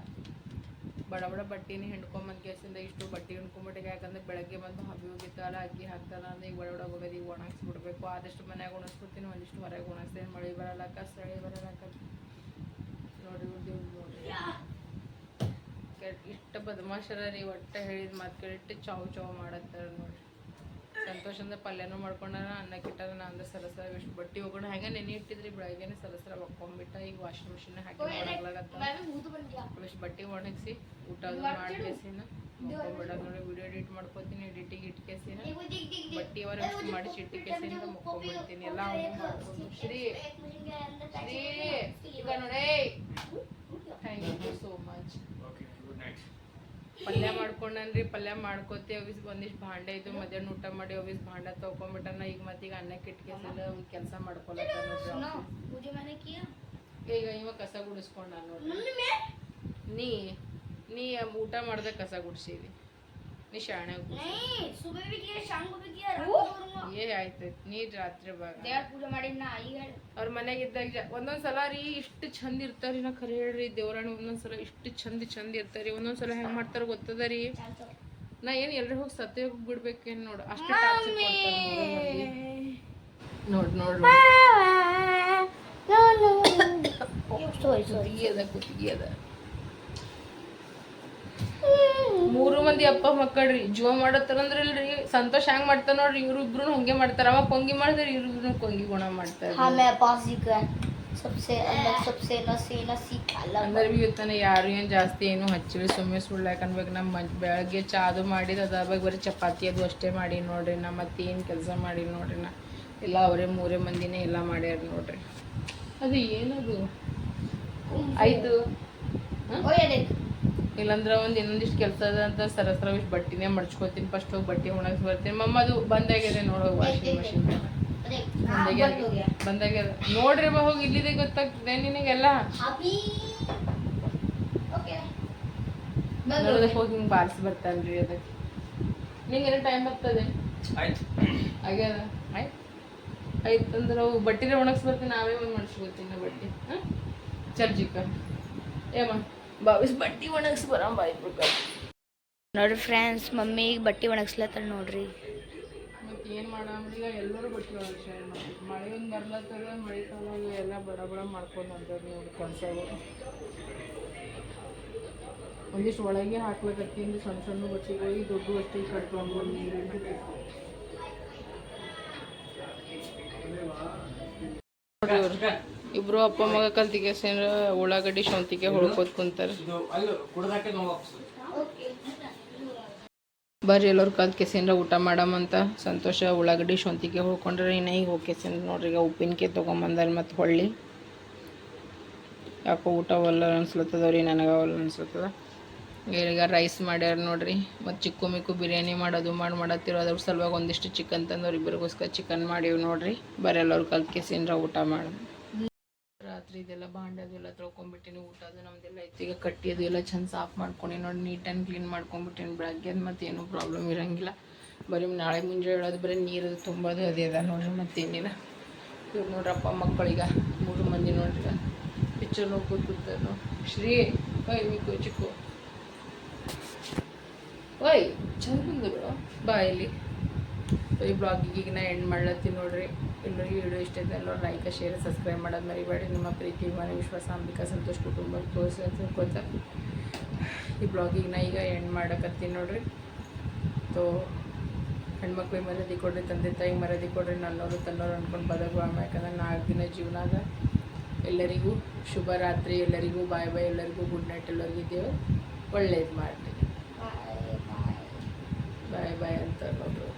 ಬಡ ಬಡ ಬಟ್ಟೆನೇ ಹಿಂಡ್ಕೊಂಬಂದು ಕೇಸಿಂದ ಇಷ್ಟು ಬಟ್ಟೆ ಹಿಂಡ್ಕೊಂಬಿಟ್ಟಿಗೆ ಯಾಕಂದ್ರೆ ಬೆಳಗ್ಗೆ ಬಂದು ಹಬ್ಬಿ ಹೋಗಿತ್ತಲ್ಲ ಅಕ್ಕಿ ಹಾಕ್ತಾರ ಅಂದ್ರೆ ಈಗ ಬಡ ಬಡ ಹೋಗೋದು, ಈಗ ಒಣಗಿಸ್ಬಿಡ್ಬೇಕು ಆದಷ್ಟು ಮನ್ಯಾಗ ಒಣಗಿಸ್ಬಿಡ್ತೀನಿ, ಒಂದಿಷ್ಟು ಹೊರಗೆ ಒಣಗಿಸ್ತೇನೆ ಮಳೆ ಬರಲ್ಲಕ್ಕ ಸಳಿ ಬರಲ್ಲಕ್ಕ ನೋಡಿ ನೋಡಿ. ಇಷ್ಟ ಬದಮಾಶರ ರೀ ಒಟ್ಟೆ ಹೇಳಿದ ಮಾತು ಕೇಳಿಟ್ಟು ಚಾವ್ ಚಾವ್ ಮಾಡತ್ತಾರ ನೋಡ್ರಿ. ಸಂತೋಷ ಅಂದ್ರೆ ಪಲ್ಯನೂ ಮಾಡ್ಕೊಂಡಾರ ಅನ್ನಕ್ಕಿಟ್ಟಾರ ನಾ ಅಂದ್ರೆ ಸಲಸರ ಎಷ್ಟು ಬಟ್ಟೆ ಹೋಗೋಣ ಹೆಂಗೆ ನೆನೆ ಇಟ್ಟಿದ್ರಿ ಬೆಳಗ್ಗೆನೆ ಸಲಸರ ಒಕ್ಕೊಂಬಿಟ್ಟ ಈಗ ವಾಷಿಂಗ್ ಮಿಷಿನ್ ಹಾಕಿ ಒಣಗ್ಲಾಗತ್ತ ಎಷ್ಟು ಬಟ್ಟೆ ಒಣಗಿಸಿ ಊಟ ಅದು ಮಾಡ್ಕೇಸಿನ ಮುಕ್ಕೊಂಬಿಡೋದು ನೋಡಿ ವಿಡಿಯೋ ಎಡಿಟ್ ಮಾಡ್ಕೊತೀನಿ ಎಡಿಟಿಗೆ ಇಟ್ಕೇಸಿನ ಬಟ್ಟೆ ಅವರ ಅಷ್ಟು ಮಾಡಿ ಚಿಟ್ಟಿ ಕೇಸಿಂದ ಮುಕ್ಕೊಂಬಿಡ್ತೀನಿ ಎಲ್ಲ ಮಾಡ್ಕೊಂಡು ಶ್ರೀ ಶ್ರೀ ಈಗ ನೋಡೇ. ಥ್ಯಾಂಕ್ ಯು ಸೋ ಮಚ್ ಪಲ್ಯ ಮಾಡ್ಕೊಂಡನ್ರಿ ಪಲ್ಯ ಮಾಡ್ಕೋತಿ ಅವಿಸ್ ಒಂದಿಷ್ಟು ಭಾಂಡೆ ಇದ್ದು ಮಧ್ಯಾಹ್ನ ಊಟ ಮಾಡಿ ಅವಿಸ್ ಭಾಂಡ ತೊಗೊಂಬಿಟ್ಟನ ಈಗ ಮತ್ತೀಗ ಅನ್ನಕ್ಕೆ ಇಟ್ಕೆಸಲ್ಲ ಕೆಲಸ ಮಾಡ್ಕೊಳತ್ತ ಈಗ ಇವ ಕಸ ಗುಡಿಸ್ಕೊಂಡ ನೋಡ್ರಿ. ನೀ ನೀ ಊಟ ಮಾಡ್ದೆ ಕಸ ಗುಡಿಸೀವಿ ನೀ ಏ ಆಯ್ತು ನೀರ್ ರಾತ್ರಿ ಅವ್ರ ಮನೆಗೆ ಇದ್ದಾಗ ಒಂದೊಂದ್ ಸಲ ರೀ ಇಷ್ಟು ಚಂದ ಇರ್ತಾರಿ ನಾ ಖರೆ ಹೇಳ್ರಿ ದೇವರಾಣಿ ಒಂದೊಂದ್ ಸಲ ಇಷ್ಟು ಚಂದ ಚಂದ ಇರ್ತಾರಿ ಒಂದೊಂದ್ ಸಲ ಹೆಂಗ್ ಮಾಡ್ತಾರ ಗೊತ್ತದ ರೀ ನಾ ಏನ್ ಎಲ್ರು ಹೋಗಿ ಸತ್ತೇ ಹೋಗಿ ಬಿಡ್ಬೇಕೇನ್ ನೋಡು ಅಷ್ಟು ನೋಡ್ ನೋಡ್ ಕುತ್ತಿಗೆ ಅದ ಕುತ್ತಿಗೆ ಅದ ಮೂರು ಮಂದಿ ಅಪ್ಪ ಮಕ್ಕಳ್ರಿ ಜೀವ ಮಾಡತ್ತಾರಂದ್ರ ಇಲ್ರಿ ಸಂತೋಷ ಹೆಂಗ್ ಮಾಡ್ತಾರ ನೋಡ್ರಿ ಇವ್ರು ಇಬ್ರು ಹಂಗೆ ಮಾಡ್ತಾರ ಅವ ಕೊಂಗಿ ಮಾಡಿದ್ರೆ ಇವ್ರು ಇಬ್ರು ಕೊಂಗಿ ಗುಣ ಮಾಡ್ತಾರ हाँ मैं पास ही का सबसे अलग सबसे नसी नसी अलग ಅಂದ್ರೆ ಬಿ ಇವತ್ತನ ಯಾರು ಏನು ಜಾಸ್ತಿ ಏನು ಹಚ್ಚಿಳಿ ಸುಮ್ಮನೆ ಸುಳ್ಳು ಯಾಕನ್ಬೇಕು ನಮ್ಮ ಮನ್ ಬೆಳಗ್ಗೆ ಚಾದು ಮಾಡಿದ ಅದಾವಾಗ ಬರೀ ಚಪಾತಿ ಅದು ಅಷ್ಟೇ ಮಾಡಿ ನೋಡ್ರಿ ನಾ ಮತ್ತೇನು ಕೆಲಸ ಮಾಡಿ ನೋಡ್ರಿ ನಾ ಎಲ್ಲ ಅವರೇ ಮೂರೇ ಮಂದಿನೇ ಎಲ್ಲ ಮಾಡ್ಯಾರ ನೋಡ್ರಿ ಅದು ಏನದು ಆಯ್ತು ओ ये देख ಇಲ್ಲಾಂದ್ರೆ ಒಂದು ಇನ್ನೊಂದಿಷ್ಟು ಕೆಲಸ ಅದ ಅಂತ ಸರಸ್ರ ಇಷ್ಟು ಬಟ್ಟಿನೇ ಮಡ್ಚ್ಕೋತೀನಿ. ಫಸ್ಟ್ ಹೋಗಿ ಬಟ್ಟೆ ಒಣಗಿಸಿ ಬರ್ತೀನಿ. ಮಮ್ಮ ಅದು ಬಂದಾಗಿದೆ ನೋಡೋ ವಾಷಿಂಗ್ ಮಷಿನ್ ಬಂದಾಗ್ಯದ. ನೋಡ್ರಿ ಬಾ ಹೋಗಿ ಇಲ್ಲಿದೆ ಗೊತ್ತಾಗ್ತದೆ ನಿನಗೆಲ್ಲ? ಹೋಗಿ. ಹಿಂಗೆ ಬಾರಿಸಿ ಬರ್ತಾನ್ರಿ ಅದಕ್ಕೆ. ನಿಂಗೆ ಟೈಮ್ ಬರ್ತದೆ? ಆಗ್ಯದ? ಆಯ್ತು. ಅಂದ್ರೆ ಅವು ಬಟ್ಟೆನೇ ಒಣಗಿಸ್ಬರ್ತೀನಿ ನಾವೇ ಒಂದು ಮಡ್ಸ್ಕೊತೀನಿ ಬಟ್ಟೆ. ಹಾಂ? ಚರ್ಜಿಕ. ಏಮ್ಮ ಬಾವಿಸ್ ಬಟ್ಟೆ ಒಣಗಿಸಿ ಬರಂಬ ಆಯ್ತು ನೋಡ್ರಿ ಫ್ರೆಂಡ್ಸ್ ಮಮ್ಮಿಗೆ ಬಟ್ಟೆ ಒಣಗಿಸ್ಲತ್ತಾರ ನೋಡ್ರಿ. ಮತ್ತೆ ಏನು ಈಗ ಎಲ್ಲರೂ ಬಟ್ಟೆ ಒಣಗಿಸಿ ಮಳೆ ಒಂದು ಬರ್ಲತ್ತದ ಮಳೆ ಕಾಲ ಎಲ್ಲ ಬಡ ಬಡ ಮಾಡ್ಕೊಂಡು ಅಂತಾರೆ ನೋಡಿ ಕೆಲಸಗಳು ಒಂದಿಷ್ಟು ಒಳಗೆ ಹಾಕ್ಬೇಕತ್ತೀನಿ ಸಣ್ಣ ಸಣ್ಣ ಬಟ್ಟೆಗಳಿಗೆ ದೊಡ್ಡ ಬಟ್ಟೆ ಕಟ್ಕೊಂಡು ನೀರು ಇವ್ರು ಇಬ್ರು ಅಪ್ಪ ಮಗ ಕಲ್ತಿಗೆ ಸೇರ ಉಳ್ಳಾಗಡ್ಡಿ ಶೌಂತಿಗೆ ಹೊಳ್ಕೋದ್ ಕುಂತಾರೆ. ಬರ್ರಿ ಎಲ್ಲರೂ ಕಲ್ತ್ ಕೆಸೇನ್ರ ಊಟ ಮಾಡಮಂತ ಸಂತೋಷ ಉಳ್ಳಾಗಡ್ಡಿ ಶೊಂತಿಗೆ ಹೊಳ್ಕೊಂಡ್ರೆ ಇನ್ನ ಈಗ ಹೋಗಿ ಕೆಸಿಂದ್ರ ನೋಡ್ರಿ ಈಗ ಉಪ್ಪಿನಕಾಯಿ ತೊಗೊಂಬಂದಾರ ಮತ್ತು ಹೊಳ್ಳಿ. ಯಾಕೋ ಊಟ ಒಲ್ಲ ಅನ್ಸ್ಲತ್ತದವ್ರಿ ನನಗೆ ಒಲ್ಲ ಅನ್ಸ್ಲತ್ತದ. ಈಗ ರೈಸ್ ಮಾಡ್ಯಾರ ನೋಡ್ರಿ ಮತ್ತು ಚಿಕ್ಕು ಮಿಕ್ಕು ಬಿರಿಯಾನಿ ಮಾಡೋದು ಮಾಡಿ ಮಾಡತ್ತಿರೋ ಅದ್ರ ಸಲುವಾಗಿ ಒಂದಿಷ್ಟು ಚಿಕನ್ ತಂದವ್ರು ಇಬ್ಬರಿಗೋಸ್ಕರ ಚಿಕನ್ ಮಾಡೀವಿ ನೋಡ್ರಿ. ಬರ್ರಿ ಎಲ್ಲರೂ ಕಲ್ತ್ ಕೆಸಿಂದ್ರ ಊಟ ಮಾಡಿ ಇದೆಲ್ಲ ಭಾಂಡದೆಲ್ಲ ತೊಳ್ಕೊಂಬಿಟ್ಟಿನಿ, ಊಟ ಅದು ನಮ್ದೆಲ್ಲ ಐತಿ ಈಗ ಕಟ್ಟಿ ಅದು ಎಲ್ಲ ಚಂದ ಸಾಫ್ ಮಾಡ್ಕೊಂಡು. ನೋಡಿ, ನೀಟ್ ಆ್ಯಂಡ್ ಕ್ಲೀನ್ ಮಾಡ್ಕೊಂಬಿಟ್ಟಿನಿ. ಬೆಳಗ್ಗೆ ಮತ್ತು ಏನೂ ಪ್ರಾಬ್ಲಮ್ ಇರಂಗಿಲ್ಲ. ಬರೀ ನಾಳೆ ಮುಂಜಾನೆ ಹೇಳೋದು, ಬರೀ ನೀರು ತುಂಬೋದು, ಅದೇ ಅದ ನೋಡ್ರಿ ಮತ್ತೇನಿಲ್ಲ ಇವ್ರು ನೋಡ್ರಪ್ಪ ಮಕ್ಕಳೀಗ, ಮೂರು ಮಂದಿ ನೋಡ್ರಿ. ಪಿಕ್ಚರ್ ನೋಡ್ಕೊತ ಕೂತಾರು ಶ್ರೀ ಓಯ್ ಮಿಕ್ಕು ಚಿಕ್ಕು ಓಯ್, ಚಂದ ಬಂದರು ಬಾ ಇಲ್ಲಿ. ಸೊ ಈ ಬ್ಲಾಗಿಗೆ ಈಗ ನಾ ಎಂಡ್ ಮಾಡ್ಲತ್ತೀನಿ ನೋಡ್ರಿ. ಎಲ್ಲರಿಗೂ ವಿಡಿಯೋ ಇಷ್ಟ ಇದ್ದ ಎಲ್ಲರೂ ಲೈಕ್ ಶೇರ್ ಸಬ್ಸ್ಕ್ರೈಬ್ ಮಾಡೋದು ಮರಿಬೇಡಿ ನಿಮ್ಮ ಪ್ರೀತಿ ಮನೆ ವಿಶ್ವಾಸ ಅಂಬಿಕಾ ಸಂತೋಷ್ ಕುಟುಂಬ ತೋರಿಸಿ ತಿಳ್ಕೊತ ಈ ಬ್ಲಾಗಿಗೆ ನಾ ಈಗ ಎಂಡ್ ಮಾಡಕತ್ತೀನಿ ನೋಡ್ರಿ. ತೋ ಹೆಣ್ಮಕ್ಳಿಗೆ ಮರ್ಯಾದೆ ಕೊಡ್ರಿ ತಂದೆ ತಾಯಿಗೆ ಮರ್ಯಾದೆ ಕೊಡ್ರಿ ನನ್ನೋರು ತನ್ನೋರು ಅಂದ್ಕೊಂಡು ಬದಕು ಯಾಕಂದ್ರೆ ನಾಲ್ಕು ದಿನ ಜೀವನದ ಎಲ್ಲರಿಗೂ ಶುಭ ರಾತ್ರಿ ಎಲ್ಲರಿಗೂ ಬಾಯ್ ಬಾಯ್ ಎಲ್ಲರಿಗೂ ಗುಡ್ ನೈಟ್ ಎಲ್ಲರಿಗೂ ದೇವ್ರು ಒಳ್ಳೇದು ಮಾಡಿರಿ ಬಾಯ್ ಬಾಯ್ ಅಂತ ನೋಡ್ರಿ.